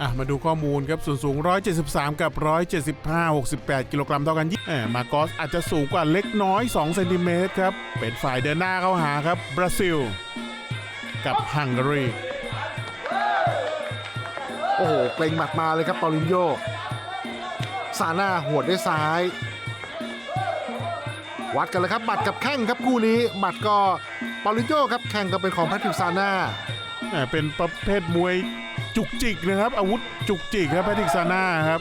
อะมาดูข้อมูลครับส่วนสูง 173 กับ 175 68 กิโลกรัมเท่ากันยี่แหมมาโกอสอาจจะสูงกว่าเล็กน้อย 2 เซนติเมตรครับ เป็นฝ่ายเดินหน้าเข้าหาครับบราซิล กับฮังการีโอ้โห เกรงหมัดมาเลยครับเปาลินโยซาน่าหัวดด้วยซ้าย วัดกันเลยครับหมัดกับแข้งครับคู่นี้หมัดก็เปาลินโยครับแข้งก็เป็นของแพทริกซาน่าแหมเป็นประเภทมวย จุกจิกนะครับ อาวุธจุกจิกครับแพทริกซาน่าครับ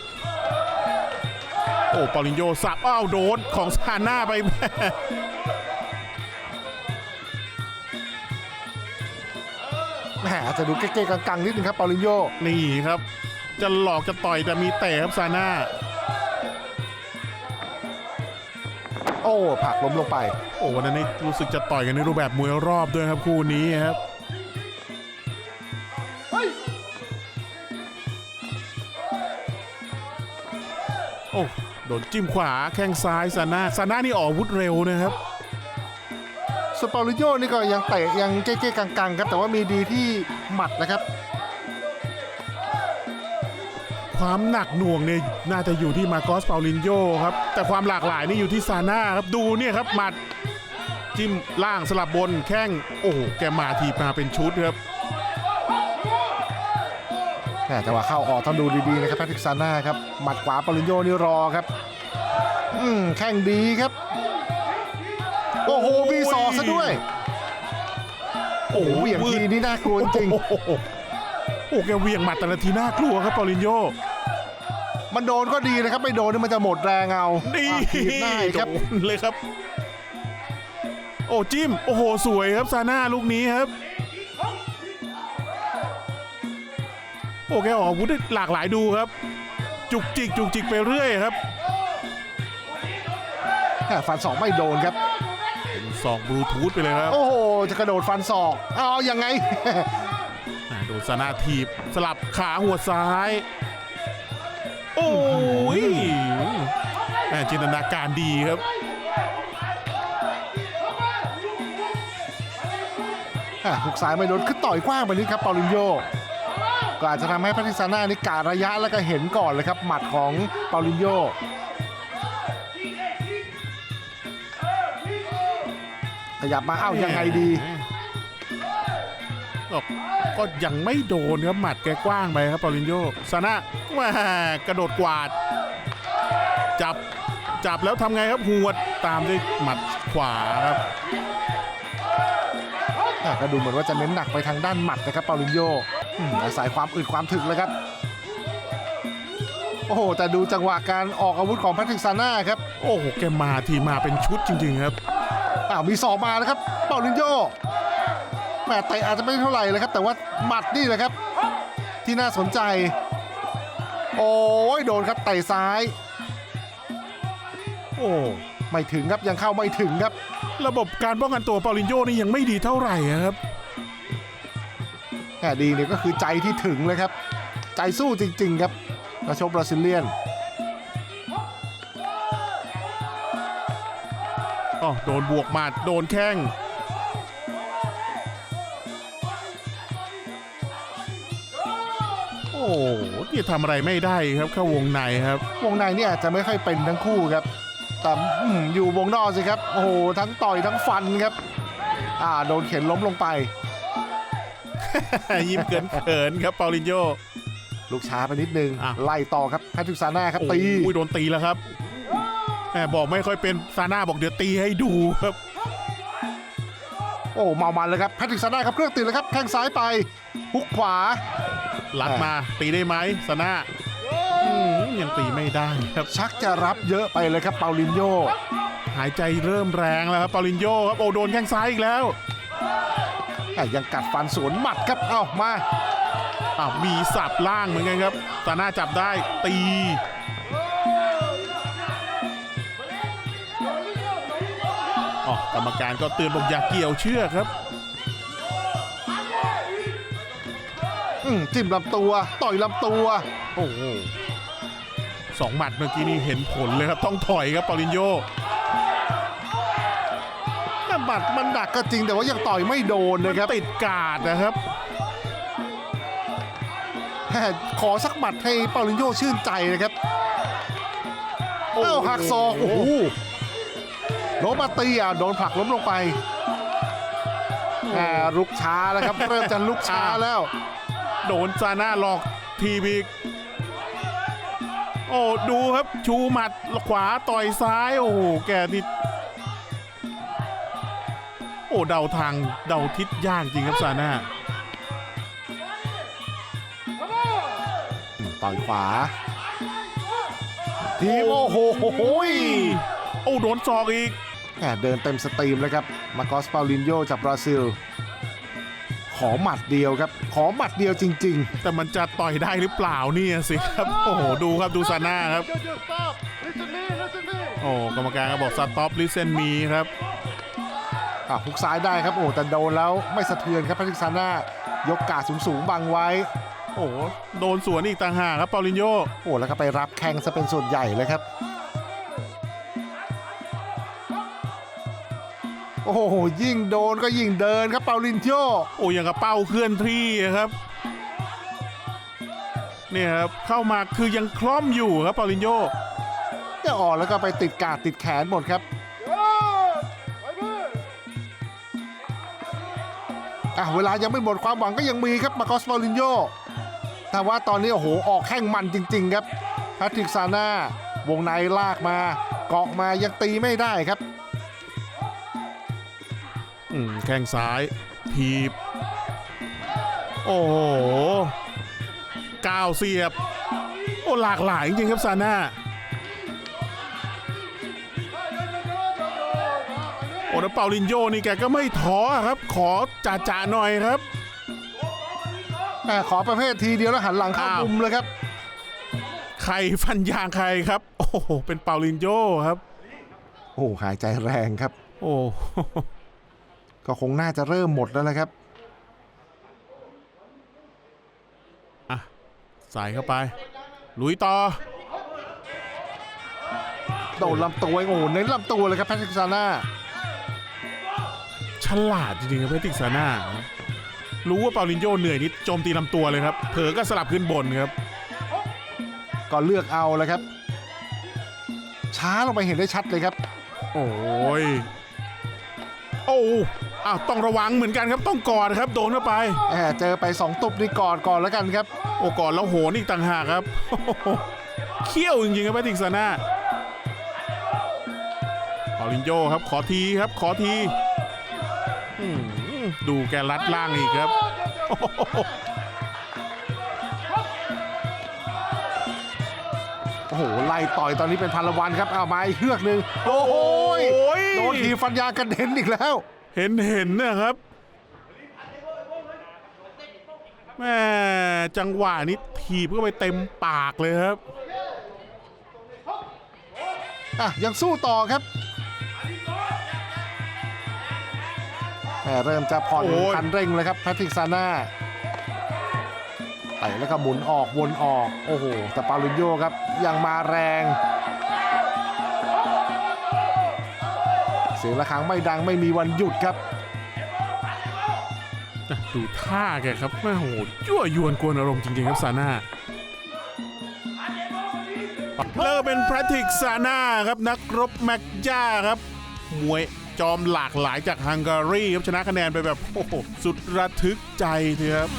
โอ้ปอลินโยสับอ้าวโดนของซาน่าไปแหมอาจจะดูเก๊ๆกังๆนิดนึงครับเปาลินโยนี่ครับ จะหลอกจะต่อยแต่มีเตะครับซาน่าโอ้ผลักล้มลงไป โอ้วันนั้นนี่รู้สึกจะต่อยกันในรูปแบบมวยรอบด้วยครับคู่นี้ครับ โดนจิ้มขวาแข้งซ้ายซาน่าซาน่านี่ออกอาวุธเร็วนะครับสเปาลิโยนี่ก็ยังเตะยังเก๊ๆกังๆครับ แต่ว่ามีดีที่หมัดนะครับ ความหนักหน่วงเนี่ยน่าจะอยู่ที่มาโกอสเปาลินโยครับ แต่ความหลากหลายนี่อยู่ที่ซาน่าครับดูเนี่ยครับหมัดจิ้มล่างสลับบนแข้งโอ้โหแกมาทีมาเป็นชุดครับแหม จังหวะเข้าออกต้องดูดีๆนะครับแพทริกซาน่าครับ หมัดขวาปาลินโยนี่รอครับ อืมแข้งดีครับ โอ้โหมีศอกซะด้วย โอ้โหเหวี่ยงทีนี่น่ากลัวจริง โอ้โหโอ้โหแกเหวี่ยงหมัดแต่ละทีน่ากลัวครับเปาลินโยมันโดนก็ดีนะครับ ไม่โดนนี่มันจะหมดแรงเอานี่อะถีบได้ครับโดนเลยครับ โอ้จิ้ม โอ้โห สวยครับซาน่าลูกนี้ครับ โอ้แกออกอาวุธได้หลากหลายดูครับ จุกจิกจุกจิกไปเรื่อยครับแหมฟันศอกไม่โดนครับสองบลูทูธไปเลยครับโอ้โห จะกระโดดฟันศอกเอายังไง อ่าโดนซาน่าทีบสลับขาหัวซ้าย โอ้ยแหม่จินตนาการดีครับ อะหุกซ้ายไม่โดนคือต่อยกว้างไปนิดครับเปาลินโย ก็อาจจะทำให้แพทริกซาน่านี่การระยะแล้วก็เห็นก่อนเลยครับ หมัดของเปาลินโยขยับมาเอ้ายังไงดีก็ก็ยังไม่โดนครับหมัดแกกว้างไปครับปาลินโยซาน่าแหม่กระโดดกวาด จับจับแล้วทำไงครับหวดตามด้วยหมัดขวาครับอะก็ดูเหมือนว่าจะเน้นหนักไปทางด้านหมัดนะครับเปาลินโย อืมอาศัยความอึดความถึกเลยครับ โอ้โห แต่ดูจังหวะการออกอาวุธของแพทริกซาน่าครับ โอ้โห แกมาทีมาเป็นชุดจริง ๆ ครับอ้าวมีศอกมาแล้วครับ เปาลินโยแหมเตะอาจจะไม่เท่าไหร่เลยครับ แต่ว่าหมัดนี่แหละครับ ที่น่าสนใจ โอ้ยโดนครับเตะซ้าย โอ้ไม่ถึงครับยังเข้าไม่ถึงครับ ระบบการป้องกันตัวปาลินโยนี่ยังไม่ดีเท่าไหร่อะครับ แค่ดีเนี่ยก็คือใจที่ถึงเลยครับ ใจสู้จริง ๆ ครับนักชกบราซิเลียนอ๋อโดนบวกหมัดโดนแข้งโอ้โหนี่ทำอะไรไม่ได้ครับเข้าวงในครับ วงในเนี่ยอาจจะไม่ค่อยเป็นทั้งคู่ครับแต่อืมอยู่วงนอกสิครับ โอ้โห ทั้งต่อยทั้งฟันครับ อ่า โดนเข็นล้มลงไป ยิ้มเกินเขินครับเปาลินโย ลูกช้าไปนิดนึง อะ ไล่ต่อครับแพทริกซาน่าครับตี โอ้ยโดนตีแล้วครับแหมบอกไม่ค่อยเป็นซาน่าบอกเดี๋ยวตีให้ดูครับ โอ้เมามันเลยครับแพทริกซาน่าครับเครื่องตีแล้วครับแข้งซ้ายไปฮุกขวาหลัดมาตีได้ไหมซาน่าอืมยังตีไม่ได้ครับ ชักจะรับเยอะไปเลยครับเปาลินโยหายใจเริ่มแรงแล้วครับเปาลินโยครับโอ้โดนแข้งซ้ายอีกแล้วอะ ยังกัดฟันสวนหมัดครับเอ้ามาอ้าวมีสับล่างเหมือนกันครับซาน่าจับได้ตีอ๋อกรรมการก็เตือนบอกอย่าเกี่ยวเชือกครับอืมจิ้มลำตัว ต่อยลำตัว โอ้โหสองหมัดเมื่อกี้นี่เห็นผลเลยครับ ต้องถอยครับปาลินโยแต่ หมัดมันหนักก็จริงแต่ว่ายังต่อยไม่โดนนะครับติดกาดนะครับแม่ขอสักหมัดให้เปาลินโยชื่นใจนะครับเอ้าหักศอกโอ้โหโรมาตีอะโดนผลักล้มลงไปแหมลุกช้าแล้วครับ เริ่มจะลุกช้าแล้ว โดนซาน่าหลอกทีบีกโอ้ดูครับชูหมัดขวาต่อยซ้าย โอ้โหแกนี่ โอ้เดาทางเดาทิศยากจริงครับซาน่าต่อยขวา ทีมโอ้โหโอ้โดนศอกอีกแหมเดินเต็มสตรีมเลยครับ มาโกอสเปาลินโยจากบราซิล ขอหมัดเดียวครับ ขอหมัดเดียวจริง ๆ แต่มันจะต่อยได้หรือเปล่าเนี่ยสิครับ โอ้โห ดูครับดูซาน่าครับ โอ้กรรมการก็บอกสต็อปลิเซนมีครับ อะฮุกซ้ายได้ครับโอ้แต่โดนแล้วไม่สะเทือนครับแพทริกซาน่ายกกาดสูงๆบังไว้ โอ้โหโดนสวนอีกต่างหากครับเปาลินโยโอ้แล้วก็ไปรับแข้งซะเป็นส่วนใหญ่เลยครับ โอ้โหยิ่งโดนก็ยิ่งเดินครับเปาลินโยโอ้ยังกับเป้าเคลื่อนที่ครับเนี่ยครับเข้ามาคือยังคล่อมอยู่ครับเปาลินโยจะออกแล้วก็ไปติดกาดติดแขนหมดครับ เวลายังไม่หมดความหวังก็ยังมีครับมาโกอสเปาลินโยแต่ว่าตอนนี้โอ้โหออกแข้งมันจริง ๆ ครับแพทริกซาน่าวงในลากมาเกาะมายังตีไม่ได้ครับอืมแข้งซ้ายทีบ โอ้โหก้าวเสียบ โอ้หลากหลายจริงครับซาน่า โอ้แล้วเปาลินโยนี่แกก็ไม่ท้อครับ ขอจ่าจ่าๆหน่อยครับแม่ขอประเภททีเดียวแล้วหันหลังเข้าอ้าวมุมเลยครับ ใครฟันยางใครครับ โอ้โหเป็นเปาลินโยครับ โอ้หายใจแรงครับ โอ้ก็คงน่าจะเริ่มหมดแล้วแหละครับอะใส่เข้าไป ลุยต่อโดนลำตัวโอ้โหเน้นลำตัวเลยครับแพทริกซาน่า ฉลาดจริงๆครับเพติกซาน่าครับรู้ว่าเปาลินโยเหนื่อยนิดโจมตีลำตัวเลยครับ เผลอก็สลับขึ้นบนครับ ก็เลือกเอาเลยครับ ช้าลงไปเห็นได้ชัดเลยครับ โอ้ยโอ้อ้าวต้องระวังเหมือนกันครับต้องกอดครับโดนเข้าไปแหมเจอไป2ตุบนี่กอดก่อนแล้วกันครับ โอ้กอดแล้วโหนอีกต่างหากครับโอ้โหเขี้ยวจริงๆครับเพติกซาน่าเปาลินโยครับ ขอทีครับ ขอที อืมดูแกรัดล่างอีกครับโอ้โหโอ้โหไล่ต่อยตอนนี้เป็นพันละวันครับเอามาอีกเฮือกหนึ่งโอ้โหยโอ้ยโดนทีฟันยางกระเด็นอีกแล้ว เห็นเห็นนะครับแม่จังหวะนี้ถีบเข้าไปเต็มปากเลยครับอะยังสู้ต่อครับแหม เริ่มจะผ่อนโอ้ย คันเร่งเลยครับแพทริกซาน่าไต่แล้วก็หมุนออกวนออก โอ้โห แต่ปาลุนโยครับยังมาแรง เสียงระฆังไม่ดังไม่มีวันหยุดครับอะดูท่าแกครับแม่โหยั่วยวนกวนอารมณ์จริงๆครับซาน่าเลิกเป็นแพทริกซาน่าครับนักรบแม็กย่าครับ มวย จอมหลากหลายจากฮังการีครับชนะคะแนนไปแบบโอ้โหสุดระทึกใจเลยครับ